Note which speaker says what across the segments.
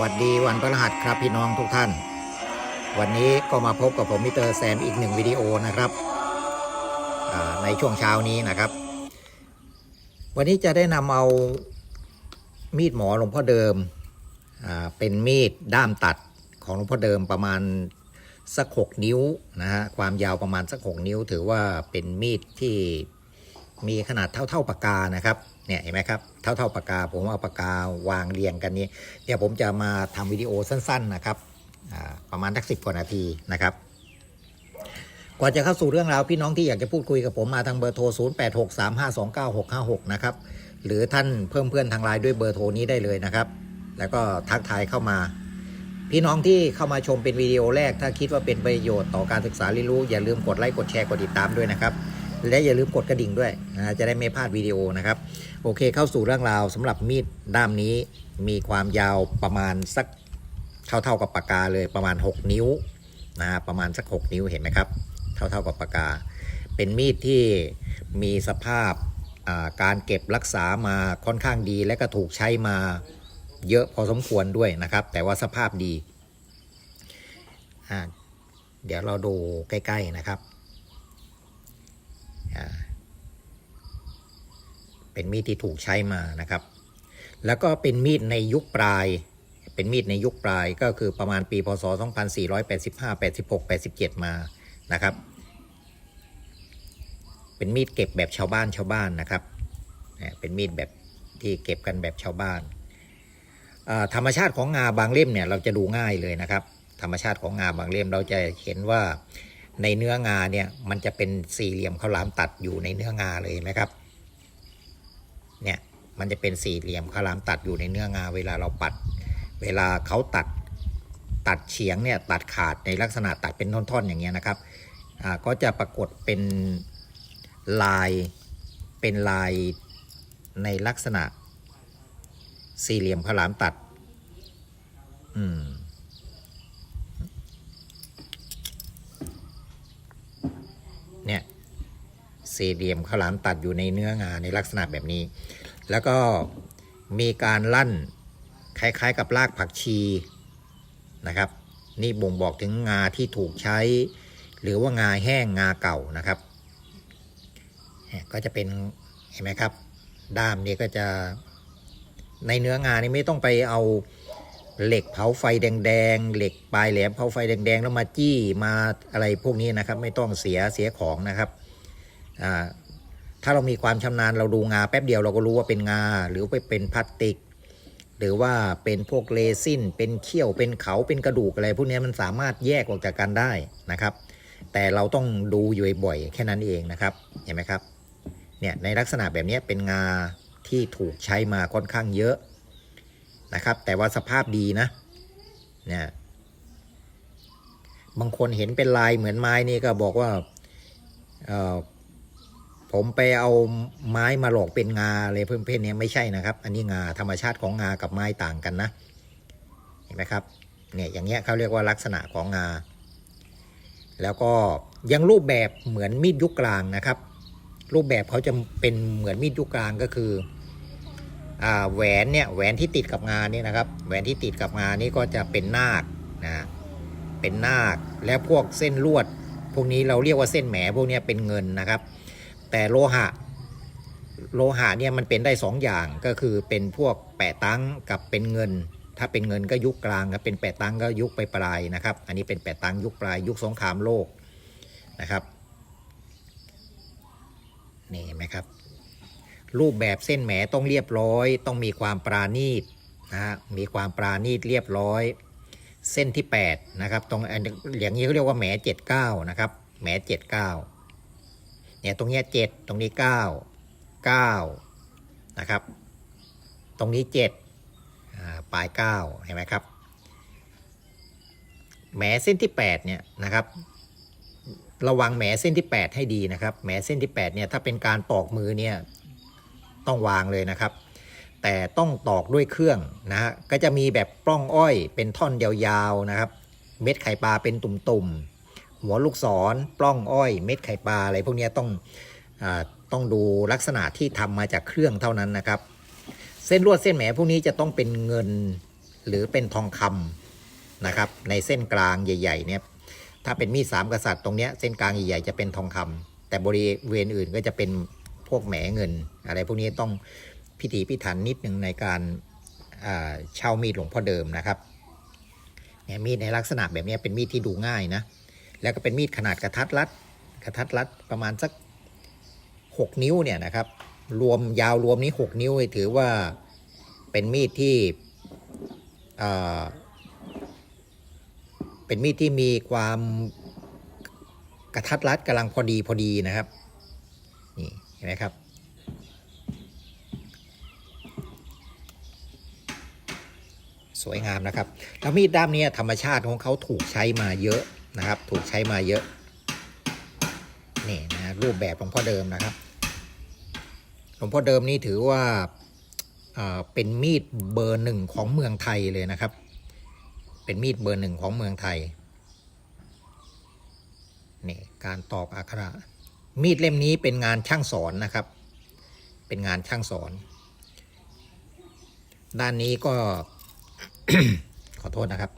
Speaker 1: วัสดีวันพฤหัสครับพี่น้องทุกท่าน วันนี้ก็มาพบกับผมมิสเตอร์แซมอีกหนึ่งวิดีโอนะครับในช่วงเช้านี้นะครับ วันนี้จะได้นำเอามีดหมอหลวงพ่อเดิมเป็นมีดด้ามตัดของหลวงพ่อเดิมประมาณสักหกนิ้วนะฮะความยาวประมาณสักหกนิ้ว ถือว่าเป็นมีดที่ มีขนาดเท่าๆปากกานะครับเนี่ยเห็นไหมครับเท่าๆปากกา ผมเอาปากกาวางเรียงกันนี้เดี๋ยวผมจะมาทำวิดีโอสั้น ๆนะครับประมาณสักสิบกว่านาทีนะครับก่อนจะเข้าสู่เรื่องราวพี่น้องที่อยากจะพูดคุยกับผมมาทางเบอร์โทร 0863529656 นะครับหรือท่านเพิ่มเพื่อนทางไลน์ด้วยเบอร์โทรนี้ได้เลยนะครับ แล้วก็ทักทายเข้ามา พี่น้องที่เข้ามาชมเป็นวิดีโอแรก ถ้าคิดว่าเป็นประโยชน์ต่อการศึกษาเรียนรู้ อย่าลืมกดไลค์กดแชร์กดติดตามด้วยนะครับ และอย่าลืมกดกระดิ่งด้วยนะจะได้ไม่พลาดวิดีโอนะครับ โอเคเข้าสู่เรื่องราวสำหรับมีดด้ามนี้มีความยาวประมาณสักเท่าๆกับปากกาเลยประมาณ 6 นิ้วนะฮะประมาณสัก 6 นิ้วเห็นไหมครับ เท่าๆกับปากกา เป็นมีดที่มีสภาพาการเก็บรักษามาค่อนข้างดี และก็ถูกใช้มาเยอะพอสมควรด้วยนะครับ แต่ว่าสภาพดี เดี๋ยวเราดูใกล้ ๆนะครับ เป็นมีดที่ถูกใช้มานะครับ แล้วก็เป็นมีดในยุคปลาย เป็นมีดในยุคปลายก็คือประมาณปีพศ 2485 86 87 มานะครับ เป็นมีดเก็บแบบชาวบ้านชาวบ้านนะครับ เป็นมีดแบบที่เก็บกันแบบชาวบ้าน ธรรมชาติของงาบางเล่มเนี่ยเราจะดูง่ายเลยนะครับ ธรรมชาติของงาบางเล่มเราจะเห็นว่า ในเนื้องาเนี่ยมันจะเป็นสี่เหลี่ยมข้าวหลามตัดอยู่ในเนื้องาเลยเห็นไหมครับ เนี่ยมันจะเป็นสี่เหลี่ยมข้าวหลามตัดอยู่ในเนื้องา เวลาเราปัด เวลาเขาตัดตัดเฉียงเนี่ยตัดขาดในลักษณะตัดเป็นท่อนๆ อย่างเงี้ยนะครับอ่าก็จะปรากฏเป็นลายเป็นลายในลักษณะสี่เหลี่ยมข้าวหลามตัด อืม เนี่ย สี่เหลี่ยมข้าวหลามตัดอยู่ในเนื้องาในลักษณะแบบนี้ แล้วก็มีการลั่นคล้ายๆกับรากผักชีนะครับ นี่บ่งบอกถึงงาที่ถูกใช้ หรือว่างาแห้งงาเก่านะครับ ก็จะเป็นเห็นไหมครับ ด้ามนี้ก็จะในเนื้องานี่ไม่ต้องไปเอาเหล็กเผาไฟแดงๆ เหล็กปลายแหลมเผาไฟแดงๆ แล้วมาจี้มาอะไรพวกนี้นะครับ ไม่ต้องเสียเสียของนะครับ ถ้าเรามีความชำนาญเราดูงาแป๊บเดียวเราก็รู้ว่าเป็นงา หรือไปเป็นพลาสติก หรือว่าเป็นพวกเรซินเป็นเขี้ยวเป็นเขาเป็นกระดูกอะไรพวกนี้มันสามารถแยกออกจากกันได้นะครับ แต่เราต้องดูอยู่บ่อยๆแค่นั้นเองนะครับเห็นไหมครับเนี่ยในลักษณะแบบนี้เป็นงาที่ถูกใช้มาค่อนข้างเยอะนะครับ แต่ว่าสภาพดีนะเนี่ยบางคนเห็นเป็นลายเหมือนไม้นี่ก็บอกว่าเอ่อ ผมไปเอาไม้มาหลอกเป็นงาอะไรเพื่อนๆเนี่ยไม่ใช่นะครับ อันนี้งาธรรมชาติของงากับไม้ต่างกันนะ เห็นไหมครับ เนี่ยอย่างเงี้ยเขาเรียกว่าลักษณะของงา แล้วก็ยังรูปแบบเหมือนมีดยุคกลางนะครับ รูปแบบเขาจะเป็นเหมือนมีดยุคกลางก็คืออ่าแหวนเนี่ยแหวนที่ติดกับงาเนี่ยนะครับ แหวนที่ติดกับงานี่ก็จะเป็นนาคนะเป็นนาคและพวกเส้นลวด พวกนี้เราเรียกว่าเส้นแหมพวกนี้เป็นเงินนะครับ แต่โลหะ โลหะเนี่ยมันเป็นได้สองอย่างก็คือเป็นพวกแปะตังกับเป็นเงิน ถ้าเป็นเงินก็ยุคกลางครับเป็นแปะตังก็ยุคไปปลายนะครับ อันนี้เป็นแปะตังยุคปลายยุคสงครามโลกนะครับนี่เห็นไหมครับ รูปแบบเส้นแหมต้องเรียบร้อย ต้องมีความปราณีตนะฮะมีความปราณีตเรียบร้อย เส้นที่8นะครับตรงอันอย่างนี้เขาเรียกว่าแหม79นะครับแหม79 เนี่ยตรงนี้เจ็ดตรงนี้เก้าเก้านะครับ ตรงนี้เจ็ดปลายเก้าเห็นไหมครับแหมเส้นที่แปดเนี่ยนะครับ ระวังแหมเส้นที่แปดให้ดีนะครับแหมเส้นที่แปดเนี่ยถ้าเป็นการตอกมือเนี่ยต้องวางเลยนะครับ แต่ต้องตอกด้วยเครื่องนะฮะก็จะมีแบบปล้องอ้อยเป็นท่อนยาวๆนะครับ เม็ดไข่ปลาเป็นตุ่มๆ หัวลูกศรปล้องอ้อยเม็ดไข่ปลาอะไรพวกนี้ต้องอต้องดูลักษณะที่ทำมาจากเครื่องเท่านั้นนะครับ เส้นลวดเส้นแหมพวกนี้จะต้องเป็นเงินหรือเป็นทองคำนะครับ ในเส้นกลางใหญ่ๆเนี่ยถ้าเป็นมีดสามกษัตริย์ตรงเนี้ยเส้นกลางใหญ่ๆจะเป็นทองคำแต่บริเวณอื่นก็จะเป็นพวกแหมเงิน อะไรพวกนี้ต้องพิถีพิถันนิดนึงในการเช่ามีดหลวงพ่อเดิมนะครับเนี่ยมีดในลักษณะแบบนี้เป็นมีดที่ดูง่ายนะ แล้วก็เป็นมีดขนาดกระทัดรัด กระทัดรัดประมาณสัก 6 นิ้วเนี่ยนะครับ รวมยาวรวมนี้ 6 นิ้วถือว่าเป็นมีดที่เป็นมีดที่มีความกระทัดรัดกำลังพอดีพอดีนะครับ นี่เห็นไหมครับ สวยงามนะครับ แล้วมีดด้ามเนี้ยธรรมชาติของเขาถูกใช้มาเยอะ นะครับ ถูกใช้มาเยอะนี่นะรูปแบบหลวงพ่อเดิมนะครับหลวงพ่อเดิมนี่ถือว่าเป็นมีดเบอร์หนึ่งของเมืองไทยเลยนะครับ เป็นมีดเบอร์หนึ่งของเมืองไทยนี่การตอกอักขระมีดเล่มนี้เป็นงานช่างสอนนะครับ เป็นงานช่างสอน ด้านนี้ก็ขอโทษนะครับ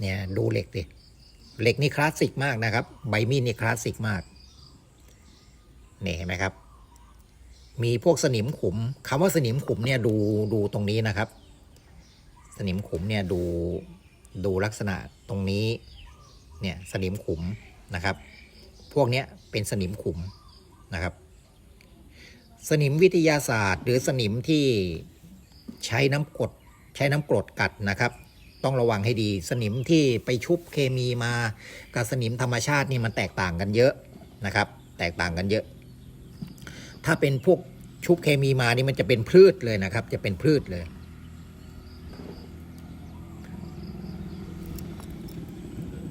Speaker 1: เนี่ยดูเหล็กดิเหล็กนี่คลาสสิกมากนะครับ ใบมีดนี่คลาสสิกมากนี่เห็นไหมครับ มีพวกสนิมขุมคำว่าสนิมขุมเนี่ยดูดูตรงนี้นะครับ สนิมขุมเนี่ยดูดูลักษณะตรงนี้เนี่ยสนิมขุมนะครับ พวกเนี้ยเป็นสนิมขุมนะครับ สนิมวิทยาศาสตร์ หรือสนิมที่ใช้น้ำกรดใช้น้ำกรดกัดนะครับ ต้องระวังให้ดี สนิมที่ไปชุบเคมีมากับสนิมธรรมชาตินี่มันแตกต่างกันเยอะนะครับ แตกต่างกันเยอะ ถ้าเป็นพวกชุบเคมีมานี่มันจะเป็นพืชเลยนะครับ จะเป็นพืชเลย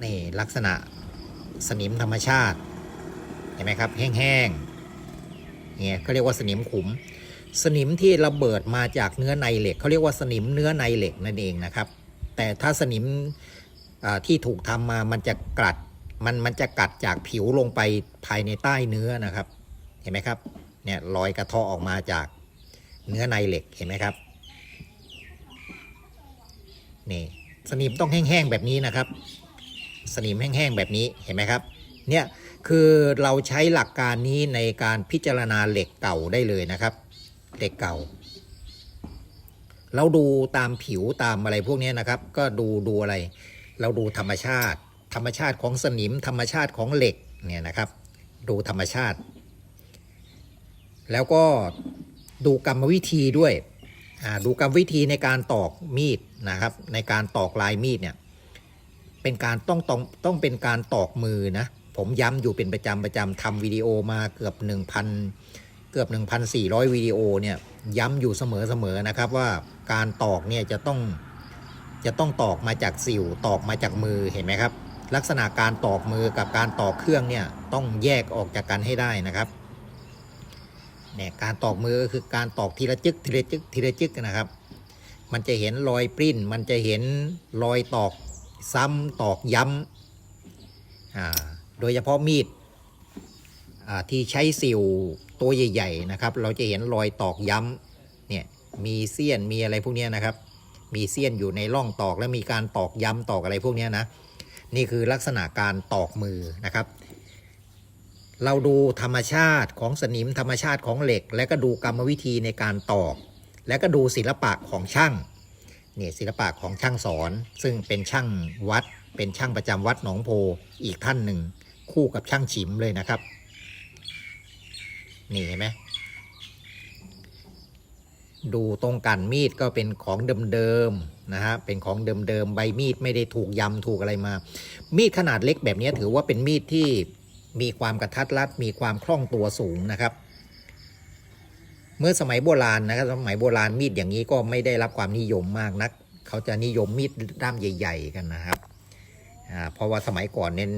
Speaker 1: นี่ลักษณะสนิมธรรมชาติเห็นไหมครับ แห้งๆเนี่ยเขาเรียกว่าสนิมขุม สนิมที่ระเบิดมาจากเนื้อในเหล็กเขาเรียกว่าสนิมเนื้อในเหล็กนั่นเองนะครับ แต่ถ้าสนิมที่ถูกทำมามันจะกัดมันมันจะกัดจากผิวลงไปภายในใต้เนื้อนะครับ เห็นไหมครับเนี่ยรอยกระเทาะออกมาจากเนื้อในเหล็กเห็นไหมครับนี่สนิมต้องแห้งๆแบบนี้นะครับ สนิมแห้งๆแบบนี้เห็นไหมครับเนี่ยคือเราใช้หลักการนี้ในการพิจารณาเหล็กเก่าได้เลยนะครับ เหล็กเก่า เราดูตามผิวตามอะไรพวกนี้นะครับ ก็ดูดูอะไร เราดูธรรมชาติ ธรรมชาติของสนิม ธรรมชาติของเหล็กเนี่ยนะครับ ดูธรรมชาติ แล้วก็ดูกรรมวิธีด้วยดูกรรมวิธีในการตอกมีดนะครับ ในการตอกลายมีดเนี่ยเป็นการต้องต้องต้องเป็นการตอกมือนะ ผมย้ำอยู่เป็นประจำประจำทำวิดีโอมาเกือบ 1,000 เกือบ 1,400 วิดีโอเนี่ยย้ำอยู่เสมอเสมอนะครับว่าการตอกเนี่ยจะต้องจะต้องตอกมาจากสิวตอกมาจากมือเห็นไหมครับ ลักษณะการตอกมือกับการตอกเครื่องเนี่ยต้องแยกออกจากกันให้ได้นะครับเนี่ยการตอกมือก็คือการตอกทีละจึกทีละจึกทีละจึกนะครับ มันจะเห็นรอยปริ้น มันจะเห็นรอยตอกซ้ำตอกย้ำอ่าโดยเฉพาะมีด ที่ใช้สิวตัวใหญ่ ๆ นะครับ เราจะเห็นรอยตอกย้ำเนี่ยมีเสี้ยนมีอะไรพวกนี้นะครับ มีเสี้ยนอยู่ในร่องตอกแล้วมีการตอกย้ำตอกอะไรพวกนี้นะนี่คือลักษณะการตอกมือนะครับ เราดูธรรมชาติของสนิมธรรมชาติของเหล็ก และก็ดูกรรมวิธีในการตอก และก็ดูศิลปะของช่างเนี่ยศิลปะของช่างสอน ซึ่งเป็นช่างวัด เป็นช่างประจำวัดหนองโพอีกท่านหนึ่ง คู่กับช่างฉิมเลยนะครับ นี่เห็นไหมดูตรงกันมีดก็เป็นของเดิมๆนะฮะเป็นของเดิมๆใบมีดไม่ได้ถูกยำถูกอะไรมา มีดขนาดเล็กแบบนี้ถือว่าเป็นมีดที่มีความกระทัดรัดมีความคล่องตัวสูงนะครับ เมื่อสมัยโบราณนะครับสมัยโบราณมีดอย่างนี้ก็ไม่ได้รับความนิยมมากนัก เขาจะนิยมมีดด้ามใหญ่ ๆ กันนะครับอ่าเพราะว่าสมัยก่อนเน้น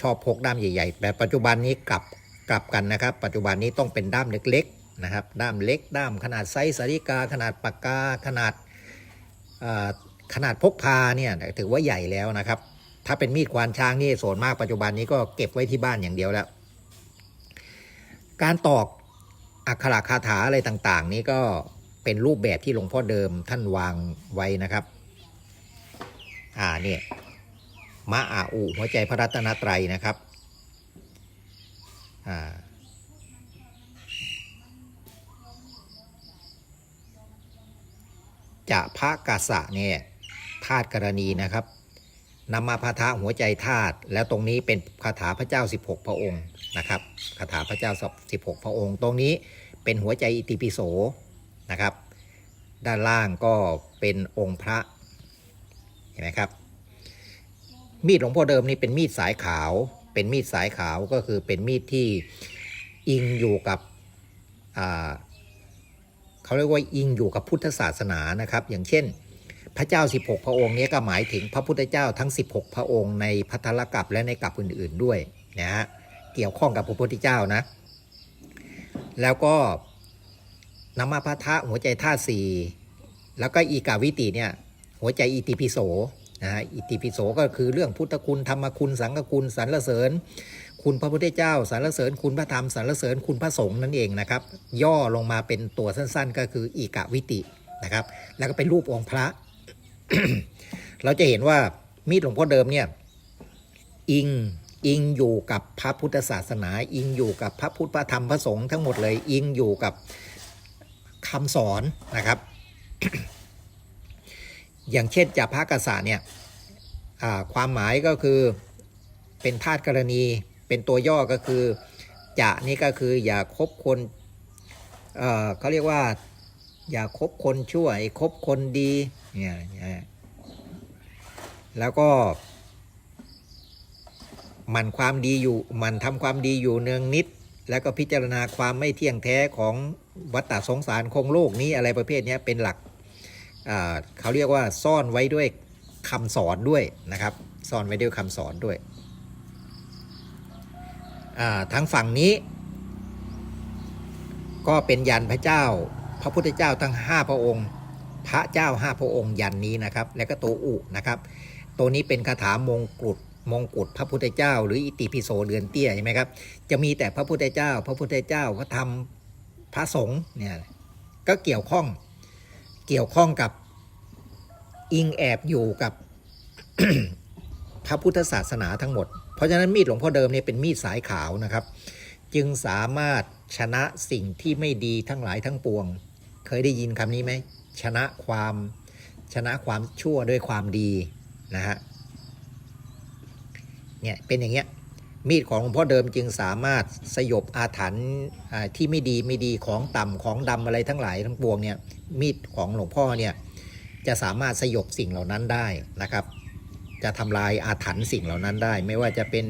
Speaker 1: ชอบพกด้ามใหญ่ ๆ แต่ปัจจุบันนี้กลับ กลับกันนะครับ ปัจจุบันนี้ต้องเป็นด้ามเล็กๆนะครับ ด้ามเล็ก ด้ามขนาดไซส์สาริกา ขนาดปากกา ขนาดขนาดพกพาเนี่ยถือว่าใหญ่แล้วนะครับ ถ้าเป็นมีดควานช้างนี่ส่วนมากปัจจุบันนี้ก็เก็บไว้ที่บ้านอย่างเดียวแล้ว การตอกอักขระคาถาอะไรต่างๆ นี้ก็เป็นรูปแบบที่หลวงพ่อเดิมท่านวางไว้นะครับ อ่าเนี่ยมะอาอุหัวใจพระรัตนตรัยนะครับ อ่าจะพระกษะเนี่ยธาตุกรณีนะครับนำมาพาทะหัวใจธาตุแล้วตรงนี้เป็นคาถาพระเจ้า 16 พระองค์นะครับคาถาพระเจ้า 16 พระองค์ ตรงนี้เป็นหัวใจอิติปิโสนะครับ ด้านล่างก็เป็นองค์พระเห็นไหมครับ มีดหลวงพ่อเดิมนี่เป็นมีดสายขาว เป็นมีดสายขาวก็คือเป็นมีดที่อิงอยู่กับเขาเรียกว่าอิงอยู่กับพุทธศาสนานะครับ อย่างเช่น พระเจ้า 16 พระองค์นี้ก็หมายถึงพระพุทธเจ้าทั้ง 16 พระองค์ในพัทธลกัปและในกัปอื่น ๆด้วยนะฮะเกี่ยวข้องกับพระพุทธเจ้านะ แล้วก็นำมาพะทะหัวใจท่าตุสี่แล้วก็อีกาวิติเนี่ยหัวใจอิติปิโส นะอิติปิโสก็คือเรื่องพุทธคุณธรรมคุณสังฆคุณสรรเสริญ คุณพระพุทธเจ้าสรรเสริญ คุณพระธรรมสรรเสริญคุณพระสงฆ์นั่นเองนะครับ ย่อลงมาเป็นตัวสั้นๆ ก็คืออีกะวิตินะครับ แล้วก็เป็นรูปองค์พระ เราจะเห็นว่ามีดหลวงพ่อเดิมเนี่ยอิงอิงอยู่กับพระพุทธศาสนา อิงอยู่กับพระพุทธพระธรรมพระสงฆ์ทั้งหมดเลย อิงอยู่กับคำสอนนะครับ อย่างเช่นจาพระกษาเนี่ยความหมายก็คือเป็นธาตุกรณีเป็นตัวย่อก็คือจะนี่ก็คืออย่าคบคนเเขาเรียกว่าอย่าคบคนชั่วให้คบคนดีเนี่ยแล้วก็มันความดีอยู่มันทำความดีอยู่เนืองนิด แล้วก็พิจารณาความไม่เที่ยงแท้ของวัฏฏะสงสารคงโลกนี้อะไรประเภทนี้เป็นหลัก เขาเรียกว่าซ่อนไว้ด้วยคำสอนด้วยนะครับ ซ่อนไว้ด้วยคำสอนด้วยอ่าทั้งฝั่งนี้ ก็เป็นยันพระเจ้า พระพุทธเจ้าทั้ง 5 พระองค์ พระเจ้า 5 พระองค์ยันนี้นะครับ แล้วก็ตัวอุนะครับ ตัวนี้เป็นคาถามงกุฎมงกุฎพระพุทธเจ้า หรืออิติปิโสเรือนเตี้ยใช่ไหมครับ จะมีแต่พระพุทธเจ้า พระพุทธเจ้าพระธรรมพระสงฆ์เนี่ยก็เกี่ยวข้อง เกี่ยวข้องกับอิงแอบอยู่กับพระพุทธศาสนาทั้งหมด เพราะฉะนั้นมีดหลวงพ่อเดิมเนี่ยเป็นมีดสายขาวนะครับ จึงสามารถชนะสิ่งที่ไม่ดีทั้งหลายทั้งปวง เคยได้ยินคำนี้ไหม ชนะความชนะความชั่วด้วยความดีนะฮะ เนี่ยเป็นอย่างเงี้ย มีดของหลวงพ่อเดิมจึงสามารถสยบอาถรรพ์ที่ไม่ดีไม่ดีของต่ำของดำอะไรทั้งหลายทั้งปวงเนี่ยมีดของหลวงพ่อเนี่ยจะสามารถสยบสิ่งเหล่านั้นได้นะครับ จะทำลายอาถรรพ์สิ่งเหล่านั้นได้ ไม่ว่าจะเป็น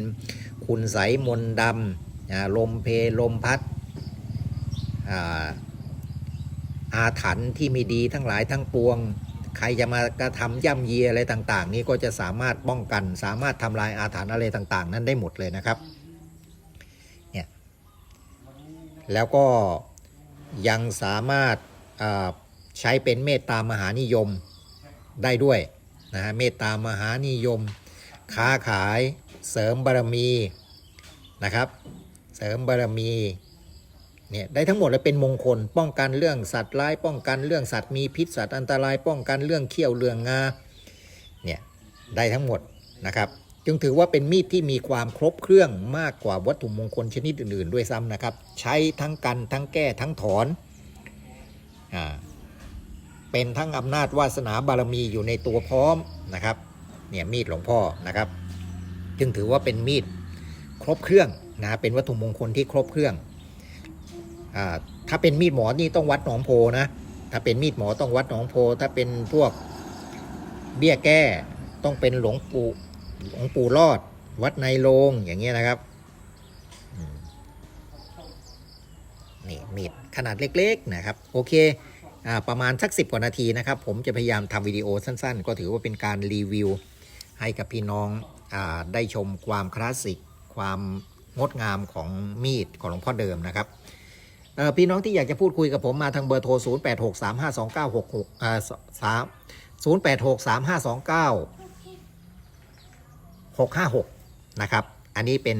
Speaker 1: คุณไสยมนดำลมเพลมพัดอาอาถรรพ์ที่ไม่ดีทั้งหลายทั้งปวง ใครจะมากระทำย่ำเยีอะไรต่าง ๆ นี้ก็จะสามารถป้องกัน สามารถทำลายอาถรรพ์อะไรต่าง ๆ นั้นได้หมดเลยนะครับเนี่ยแล้วก็ยังสามารถใช้เป็นเมตตามหานิยมได้ด้วยนะฮะเมตตามหานิยม ค้าขายเสริมบารมีนะครับ เสริมบารมี เนี่ยได้ทั้งหมดเลยเป็นมงคล ป้องกันเรื่องสัตว์ร้าย ป้องกันเรื่องสัตว์มีพิษสัตว์อันตราย ป้องกันเรื่องเขี้ยวเรื่องงาเนี่ยได้ทั้งหมดนะครับจึงถือว่าเป็นมีดที่มีความครบเครื่องมากกว่าวัตถุมงคลชนิดอื่น ๆ ด้วยซ้ำนะครับ ใช้ทั้งกันทั้งแก้ทั้งถอนอ่าเป็นทั้งอำนาจวาสนาบารมีอยู่ในตัวพร้อมนะครับเนี่ยมีดหลวงพ่อนะครับ จึงถือว่าเป็นมีดครบเครื่องนะเป็นวัตถุมงคลที่ครบเครื่อง ถ้าเป็นมีดหมอนี่ต้องวัดหนองโพนะ ถ้าเป็นมีดหมอต้องวัดหนองโพ ถ้าเป็นพวกเบี้ยแก้ต้องเป็นหลวงปู่หลวงปู่รอด วัดในโรงอย่างเงี้ยนะครับนี่มีดขนาดเล็กๆนะครับ โอเคอประมาณสักสิบกว่านาทีนะครับ ผมจะพยายามทำวิดีโอสั้นๆ ก็ถือว่าเป็นการรีวิว ให้กับพี่น้องอได้ชมความคลาสสิก ความงดงามของมีดของหลวงพ่อเดิมนะครับ พี่น้องที่อยากจะพูดคุยกับผมมาทางเบอร์โทร 0 8 6 3 5 2 9 6 6อ่า3 0 8 6 3 5 2 9 656 นะครับ อันนี้เป็น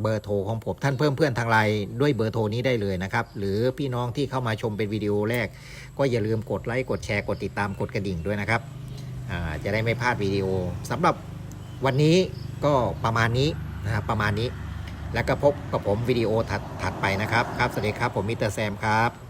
Speaker 1: เบอร์โทรของผมท่านเพิ่มเพื่อนทางไลน์ด้วยเบอร์โทรนี้ได้เลยนะครับ หรือพี่น้องที่เข้ามาชมเป็นวิดีโอแรก ก็อย่าลืมกดไลค์กดแชร์กดติดตามกดกระดิ่งด้วยนะครับจะได้ไม่พลาดวิดีโอสำหรับวันนี้ก็ประมาณนี้นะครับประมาณนี้ แล้วก็พบกับผมวิดีโอถัดถัดไปนะครับ ครับ สวัสดีครับ ผมมิสเตอร์แซมครับ